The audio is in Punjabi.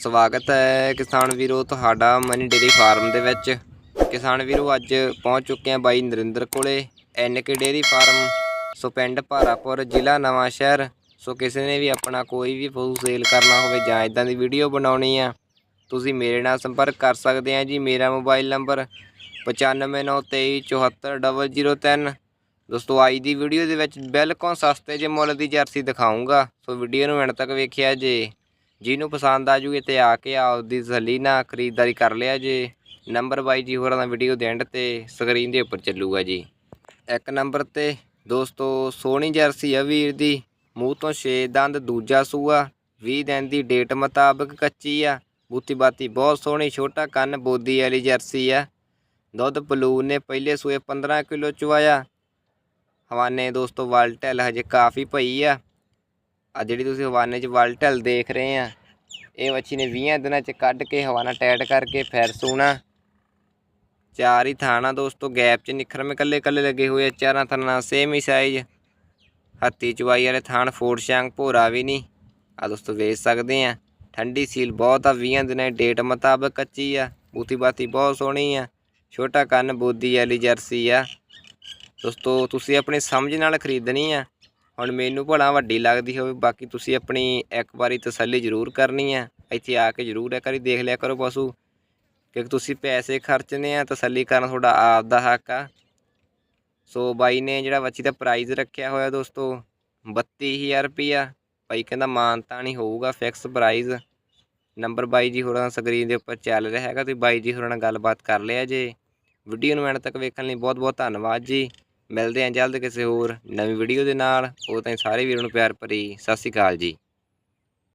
ਸਵਾਗਤ ਹੈ ਕਿਸਾਨ ਵੀਰੋ, ਤੁਹਾਡਾ ਮਨੀ ਡੇਰੀ ਫਾਰਮ ਦੇ ਵਿੱਚ। ਕਿਸਾਨ ਵੀਰੋ, ਅੱਜ ਪਹੁੰਚ ਚੁੱਕੇ ਹਾਂ ਬਾਈ ਨਰਿੰਦਰ ਕੋਲੇ, ਐਨਕੇ ਡੇਰੀ ਫਾਰਮ ਸੋ ਪਿੰਡ ਭਾਰਾਪੁਰ, ਜ਼ਿਲ੍ਹਾ ਨਵਾਂ ਸ਼ਹਿਰ ਸੋ ਕਿਸੇ ਨੇ ਵੀ ਆਪਣਾ ਕੋਈ ਵੀ ਪਸ਼ੂ ਸੇਲ ਕਰਨਾ ਹੋਵੇ ਜਾਂ ਇਦਾਂ ਦੀ ਵੀਡੀਓ ਬਣਾਉਣੀ ਆ, ਤੁਸੀਂ ਮੇਰੇ ਨਾਲ ਸੰਪਰਕ ਕਰ ਸਕਦੇ ਆ ਜੀ। ਮੇਰਾ ਮੋਬਾਈਲ ਨੰਬਰ 9593244003 ਦੋਸਤੋ ਅੱਜ ਦੀ ਵੀਡੀਓ ਦੇ ਵਿੱਚ ਬਿਲਕੁਲ ਸਸਤੇ ਜਿਹੇ ਮੁੱਲ ਦੀ ਜਰਸੀ ਦਿਖਾਉਂਗਾ ਸੋ ਵੀਡੀਓ ਨੂੰ ਐਂਡ ਤੱਕ ਵੇਖਿਆ ਜੇ। ਜਿਹਨੂੰ ਪਸੰਦ ਆ ਜੂਗੇ ਤੇ ਆ ਕੇ ਆਪਦੀ ਤਸੱਲੀ ਨਾਲ ਖਰੀਦਦਾਰੀ ਕਰ ਲਿਆ ਜੇ। ਨੰਬਰ ਬਾਈ ਜੀ ਹੋਰਾਂ ਦਾ ਵੀਡੀਓ ਦੇ ਐਂਡ ਤੇ ਸਕਰੀਨ ਦੇ ਉੱਪਰ ਚੱਲੂਗਾ ਜੀ। ਇੱਕ ਨੰਬਰ ਤੇ, ਦੋਸਤੋ, ਸੋਹਣੀ ਜਰਸੀ ਆ ਵੀਰ ਦੀ। ਮੂੰਹ ਤੋਂ 6 ਦੰਦ, ਦੂਜਾ ਸੂਆ 20 ਦਿਨ ਦੀ ਡੇਟ ਮੁਤਾਬਕ ਕੱਚੀ ਆ। ਬੂਤੀ ਬਾਤੀ ਬਹੁਤ ਸੋਹਣੀ, ਛੋਟਾ ਕੰਨ ਬੋਦੀ ਵਾਲੀ ਜਰਸੀ ਆ। ਦੁੱਧ ਪਲੂਨ ਨੇ ਪਹਿਲੇ ਸੂਏ 15 ਕਿਲੋ ਚੁਆਇਆ। ਹਵਾਨੇ ਦੋਸਤੋ ਵਲਟਲ ਹਜੇ ਕਾਫੀ ਪਈ ਆ। ਆ ਜਿਹੜੀ ਤੁਸੀਂ ਹਵਾਨੇ 'ਚ ਵਲਟਲ ਦੇਖ ਰਹੇ ਆ, ਇਹ ਮੱਛੀ ਨੇ 20 ਦਿਨਾਂ 'ਚ ਕੱਢ ਕੇ ਹਵਾਨਾ ਟਾਈਟ ਕਰਕੇ ਫਿਰ ਸੂਣਾ। ਚਾਰ ਹੀ ਥਾਣਾ ਦੋਸਤੋ, ਗੈਪ 'ਚ ਨਿਖਰਮੇ ਕੱਲੇ ਕੱਲੇ ਲੱਗੇ ਹੋਏ ਆ, ਚਾਰਾਂ ਥਾਣਾ ਸੇਮ ਹੀ ਸਾਈਜ਼ ਹੱਤੀ ਚਵਾਈ ਵਾਲੇ ਥਾਣ ਫੋੜ ਸ਼ਾਂਗ ਭੋਰਾ ਵੀ ਨਹੀਂ। ਆ ਦੋਸਤੋ ਵੇਚ ਸਕਦੇ ਆ, ਠੰਡੀ ਸੀਲ ਬਹੁਤ ਆ 20 ਦਿਨਾਂ ਦੀ ਡੇਟ ਮੁਤਾਬਕ ਕੱਚੀ ਆ ਬੂਤੀ ਬਾਤੀ ਬਹੁਤ ਸੋਹਣੀ ਆ, ਛੋਟਾ ਕੰਨ ਬੋਦੀ ਵਾਲੀ ਜਰਸੀ ਆ। ਦੋਸਤੋ, ਤੁਸੀਂ ਆਪਣੀ ਸਮਝ ਨਾਲ ਖਰੀਦਣੀ ਆ। ਹੁਣ ਮੈਨੂੰ ਭਲਾ ਵੱਡੀ ਲੱਗਦੀ ਹੋਵੇ, ਬਾਕੀ ਤੁਸੀਂ ਆਪਣੀ ਇੱਕ ਵਾਰੀ ਤਸੱਲੀ ਜ਼ਰੂਰ ਕਰਨੀ ਆ। ਇੱਥੇ ਆ ਕੇ ਜ਼ਰੂਰ ਇੱਕ ਵਾਰੀ ਦੇਖ ਲਿਆ ਕਰੋ ਪਸ਼ੂ। ਕਿਉਂਕਿ ਤੁਸੀਂ ਪੈਸੇ ਖਰਚਨੇ ਆ, ਤਸੱਲੀ ਕਰਨ ਤੁਹਾਡਾ ਆਪ ਦਾ ਹੱਕ ਆ। ਸੋ ਬਾਈ ਨੇ ਜਿਹੜਾ ਬੱਚੀ ਦਾ ਪ੍ਰਾਈਜ਼ ਰੱਖਿਆ ਹੋਇਆ ਦੋਸਤੋ 32000 ਰੁਪਿਆ ਬਾਈ ਕਹਿੰਦਾ ਮਾਨਤਾ ਨਹੀਂ ਹੋਊਗਾ ਫਿਕਸ ਪ੍ਰਾਈਜ਼ ਨੰਬਰ ਬਾਈ ਜੀ ਹੋਰਾਂ ਦਾ ਸਕਰੀਨ ਦੇ ਉੱਪਰ ਚੱਲ ਰਿਹਾ ਹੈਗਾ, ਤੁਸੀਂ ਬਾਈ ਜੀ ਹੋਰਾਂ ਨਾਲ ਗੱਲਬਾਤ ਕਰ ਲਿਆ ਜੇ। ਵੀਡੀਓ ਨੂੰ ਐਂਡ ਤੱਕ ਵੇਖਣ ਲਈ ਬਹੁਤ ਬਹੁਤ ਧੰਨਵਾਦ ਜੀ। ਮਿਲਦੇ ਹਾਂ ਜਲਦ ਕਿਸੇ ਹੋਰ ਨਵੀਂ ਵੀਡੀਓ ਦੇ ਨਾਲ। ਉਹ ਤਾਂ ਸਾਰੇ ਵੀਰਾਂ ਨੂੰ ਪਿਆਰ ਭਰੀ ਸਤਿ ਸ਼੍ਰੀ ਅਕਾਲ ਜੀ।